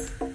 ます。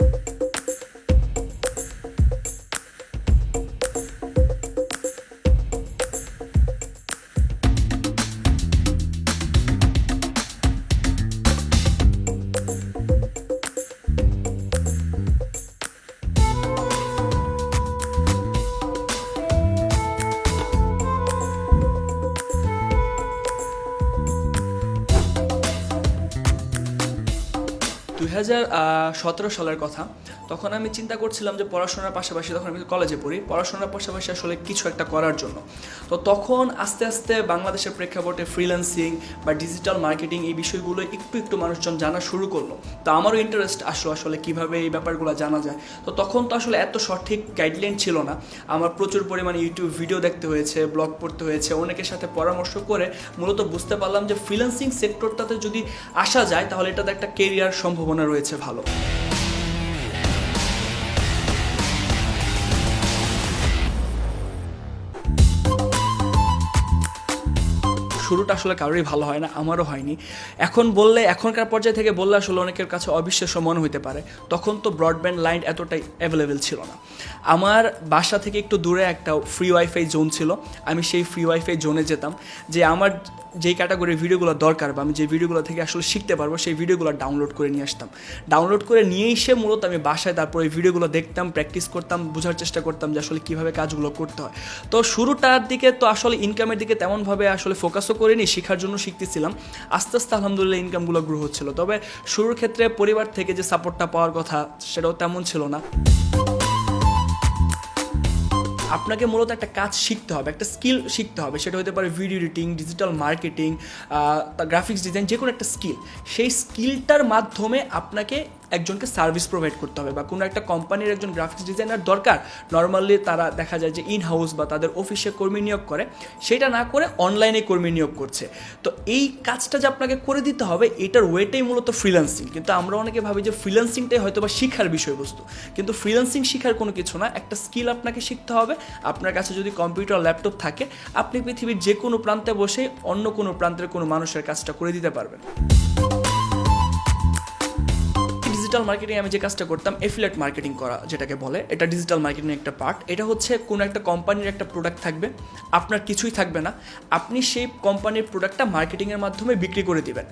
সতেরো সালের কথা। তখন আমি চিন্তা করছিলাম যে পড়াশোনার পাশাপাশি তখন আমি কলেজে পড়ি। পড়াশোনার পাশাপাশি আসলে কিছু একটা করার জন্য। তো তখন আস্তে আস্তে বাংলাদেশের প্রেক্ষাপটে ফ্রিল্যান্সিং বা ডিজিটাল মার্কেটিং এই বিষয়গুলো একটু একটু মানুষজন জানা শুরু করল। তো আমারও ইন্টারেস্ট আসলো আসলে কীভাবে এই ব্যাপারগুলো জানা যায়। তো তখন তো আসলে এত সঠিক গাইডলাইন ছিল না। আমার প্রচুর পরিমাণে ইউটিউব ভিডিও দেখতে হয়েছে ব্লগ পড়তে হয়েছে, অনেকের সাথে পরামর্শ করে মূলত বুঝতে পারলাম যে ফ্রিল্যান্সিং সেক্টরটাতে যদি আসা যায় তাহলে এটাতে একটা কেরিয়ার সম্ভাবনা রয়েছে ভালো। শুরুটা আসলে কারোরই ভালো হয় না, আমারও হয়নি। এখন বললে, এখনকার পর্যায়ে থেকে বললে আসলে অনেকের কাছে অবিশ্বাস্য মনে হতে পারে। তখন তো ব্রডব্যান্ড লাইন এতটাই অ্যাভেলেবেল ছিল না। আমার বাসা থেকে একটু দূরে একটা ফ্রি ওয়াইফাই জোন ছিল। আমি সেই ফ্রি ওয়াইফাই জোনে যেতাম। যে আমার যেই ক্যাটাগরির ভিডিওগুলো দরকার বা আমি যে ভিডিওগুলো থেকে আসলে শিখতে পারব, সেই ভিডিওগুলো ডাউনলোড করে নিয়ে আসতাম। ডাউনলোড করে নিয়ে এসে মূলত আমি বাসায় তারপর এই ভিডিওগুলো দেখতাম প্র্যাকটিস করতাম, বোঝার চেষ্টা করতাম যে আসলে কীভাবে কাজগুলো করতে হয়। তো শুরুটার দিকে তো আসলে ইনকামের দিকে তেমনভাবে আসলে ফোকাসও করিনি শেখার জন্য শিখতেছিলাম। আস্তে আস্তে আলহামদুলিল্লাহ ইনকামগুলো গ্রো হচ্ছিল। তবে শুরুর ক্ষেত্রে পরিবার থেকে যে সাপোর্টটা পাওয়ার কথা, সেটাও তেমন ছিল না। আপনাকে মূলত একটা কাজ শিখতে হবে, একটা স্কিল শিখতে হবে। সেটা হতে পারে video editing digital marketing graphics design যে কোনো একটা স্কিল সেই স্কিলটার মাধ্যমে আপনাকে একজনকে সার্ভিস প্রোভাইড করতে হবে বা কোনো একটা কোম্পানির একজন গ্রাফিক্স ডিজাইনার দরকার নর্মালি তারা দেখা যায় যে ইন হাউস বা তাদের অফিসে কর্মী নিয়োগ করে, সেটা না করে অনলাইনে কর্মী নিয়োগ করছে। তো এই কাজটা যে আপনাকে করে দিতে হবে, এটার ওয়েটাই মূলত ফ্রিল্যান্সিং কিন্তু আমরা অনেকে ভাবি যে ফ্রিল্যান্সিংটাই হয়তো বা শিখার বিষয়বস্তু। কিন্তু ফ্রিল্যান্সিং শিখার কোনো কিছু না, একটা স্কিল আপনাকে শিখতে হবে। আপনার কাছে যদি কম্পিউটার ল্যাপটপ থাকে, আপনি পৃথিবীর যে কোনো প্রান্তে বসে অন্য কোনো প্রান্তের কোনো মানুষের কাজটা করে দিতে পারবেন। ডিজিটাল মার্কেটিং আমি যে কাজটা করতাম এফিলেট মার্কেটিং করা যেটাকে বলে, এটা ডিজিটাল মার্কেটিং একটা পার্ট এটা হচ্ছে কোনো একটা কোম্পানির একটা প্রোডাক্ট থাকবে, আপনার কিছুই থাকবে না। আপনি সেই কোম্পানির প্রোডাক্টটা মার্কেটিংয়ের মাধ্যমে বিক্রি করে দিবেন।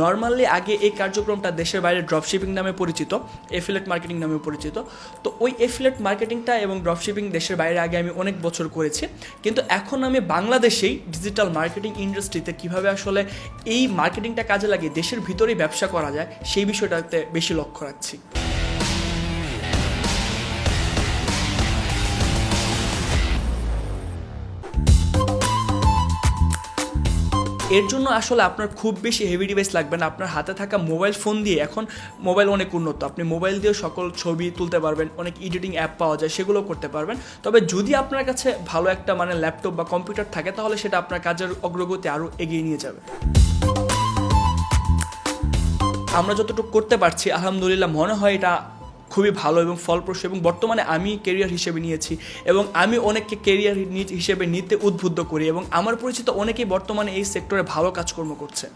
নর্মালি আগে এই কার্যক্রমটা দেশের বাইরে ড্রপশিপিং নামে পরিচিত এফিলেট মার্কেটিং নামে পরিচিত। তো ওই এফিলেট মার্কেটিংটা এবং ড্রপশিপিং দেশের বাইরে আগে আমি অনেক বছর করেছি। কিন্তু এখন আমি বাংলাদেশেই ডিজিটাল মার্কেটিং ইন্ডাস্ট্রিতে কীভাবে আসলে এই মার্কেটিংটা কাজে লাগিয়ে দেশের ভিতরেই ব্যবসা করা যায়, সেই বিষয়টাতে বেশি লক্ষ্য রাখছি এর জন্য আসলে আপনার খুব বেশি হেভি ডিভাইস লাগবে না। আপনার হাতে থাকা মোবাইল ফোন দিয়ে এখন মোবাইল অনেক উন্নত। আপনি মোবাইল দিয়ে সকল ছবি তুলতে পারবেন, অনেক এডিটিং অ্যাপ পাওয়া যায় সেগুলো করতে পারবেন। তবে যদি আপনার কাছে ভালো একটা মানে ল্যাপটপ বা কম্পিউটার থাকে, তাহলে সেটা আপনার কাজের অগ্রগতি আরও এগিয়ে নিয়ে যাবে। আমরা যতটুকু করতে পারছি, আলহামদুলিল্লাহ মনে হয় এটা খুবই ভালো এবং ফলপ্রসূ এবং বর্তমানে আমি কেরিয়ার হিসেবে নিয়েছি এবং আমি অনেককে কেরিয়ার হিসেবে নিতে উদ্বুদ্ধ করি এবং আমার পরিচিত অনেকেই বর্তমানে এই সেক্টরে ভালো কাজকর্ম করছে।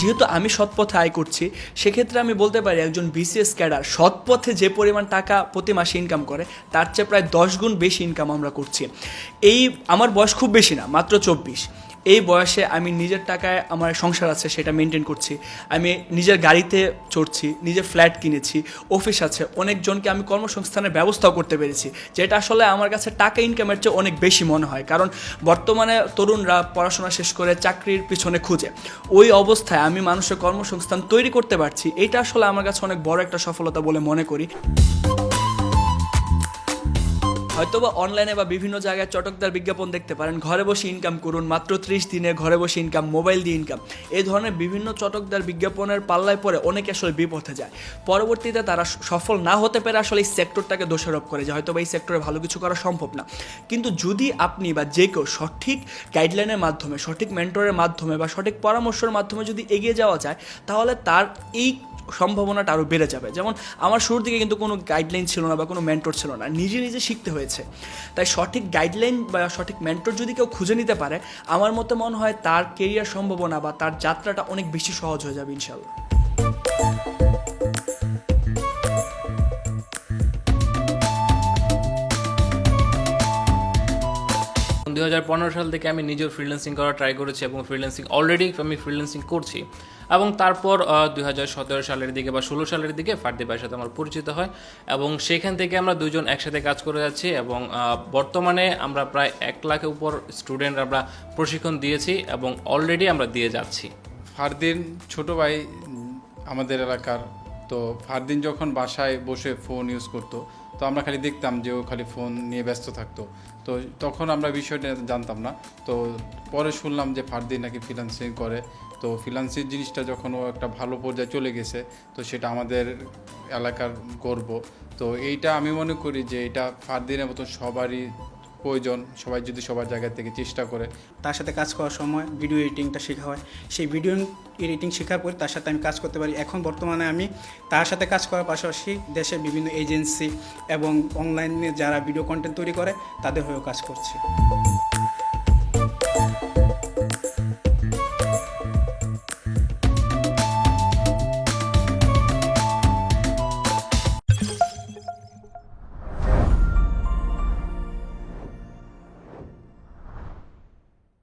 যেহেতু আমি সৎ পথে আয় করছি, সেক্ষেত্রে আমি বলতে পারি একজন বিসিএস ক্যাডার সৎ পথে যে পরিমাণ টাকা প্রতি মাসে ইনকাম করে, তার চেয়ে প্রায় দশ গুণ বেশি ইনকাম আমরা করছি। এই, আমার বয়স খুব বেশি না, মাত্র চব্বিশ। এই বয়সে আমি নিজের টাকায় আমার সংসার আছে, সেটা মেনটেন করছি। আমি নিজের গাড়িতে চড়ছি, নিজের ফ্ল্যাট কিনেছি অফিস আছে, অনেকজনকে আমি কর্মসংস্থানের ব্যবস্থাও করতে পেরেছি, যেটা আসলে আমার কাছে টাকা ইনকামের চেয়ে অনেক বেশি মনে হয়। কারণ বর্তমানে তরুণরা পড়াশোনা শেষ করে চাকরির পিছনে খুঁজে। ওই অবস্থায় আমি মানুষের কর্মসংস্থান তৈরি করতে পারছি, এটা আসলে আমার কাছে অনেক বড় একটা সফলতা বলে মনে করি। হয়তো বা অনলাইনে বা বিভিন্ন জায়গায় চটকদার বিজ্ঞাপন দেখতে পারেন। ঘরে বসে ইনকাম করুন, মাত্র ত্রিশ দিনে ঘরে বসে ইনকাম মোবাইল দিয়ে ইনকাম এই ধরনের বিভিন্ন চটকদার বিজ্ঞাপনের পাল্লায় পরে অনেকে আসলে বিপথে যায়। পরবর্তীতে তারা সফল না হতে পেরে আসলে এই সেক্টরটাকে দোষারোপ করে যে হয়তো বা এই সেক্টরে ভালো কিছু করা সম্ভব না। কিন্তু যদি আপনি বা যে কেউ সঠিক গাইডলাইনের মাধ্যমে, সঠিক মেন্টরের মাধ্যমে বা সঠিক পরামর্শের মাধ্যমে যদি এগিয়ে যাওয়া যায়, তাহলে তার এই সম্ভাবনাটা আরও বেড়ে যাবে। যেমন আমার শুরুর দিকে কিন্তু কোনো গাইডলাইন ছিল না বা কোনো মেন্টর ছিল না, নিজে নিজে শিখতে হয়েছে। তাই সঠিক গাইডলাইন বা সঠিক মেন্টর যদি কেউ খুঁজে নিতে পারে, আমার মতে মনে হয় তার কেরিয়ার সম্ভাবনা বা তার যাত্রাটা অনেক বেশি সহজ হয়ে যাবে ইনশাল্লাহ সাল থেকে আমি নিজেও ফ্রিল্যান্সিং করা ট্রাই করেছি এবং ফ্রিল্যান্সিং অলরেডি আমি ফ্রিল্যান্সিং করছি। এবং তারপর দুই হাজার সতেরো সালের দিকে বা ষোলো সালের দিকে ফার্দি ভাইয়ের সাথে আমার পরিচিত হয় এবং সেখান থেকে আমরা দুজন একসাথে কাজ করে যাচ্ছি এবং বর্তমানে আমরা প্রায় এক লাখের উপর স্টুডেন্ট আমরা প্রশিক্ষণ দিয়েছি এবং অলরেডি আমরা দিয়ে যাচ্ছি। ফারদিন ছোট ভাই আমাদের এলাকার, তো ফারদিন যখন বাসায় বসে ফোন ইউজ করতো তো আমরা খালি দেখতাম যে ও খালি ফোন নিয়ে ব্যস্ত থাকতো। তো তখন আমরা বিষয়টা জানতাম না। তো পরে শুনলাম যে ফারদি নাকি ফ্রিলান্সিং করে। তো ফ্রিলান্সিং জিনিসটা যখন ও একটা ভালো পর্যায়ে চলে গেছে, তো সেটা আমাদের এলাকার গর্ব। তো এইটা আমি মনে করি যে এটা ফারদিনের মতো সবারই প্রয়োজন, সবাই যদি সবার জায়গা থেকে চেষ্টা করে। তার সাথে কাজ করার সময় ভিডিও এডিটিংটা শেখা হয়। সেই ভিডিও এডিটিং শেখার পর তার সাথে আমি কাজ করতে পারি। এখন বর্তমানে আমি তার সাথে কাজ করার পাশাপাশি দেশের বিভিন্ন এজেন্সি এবং অনলাইনে যারা ভিডিও কন্টেন্ট তৈরি করে, তাদের হয়েও কাজ করছি।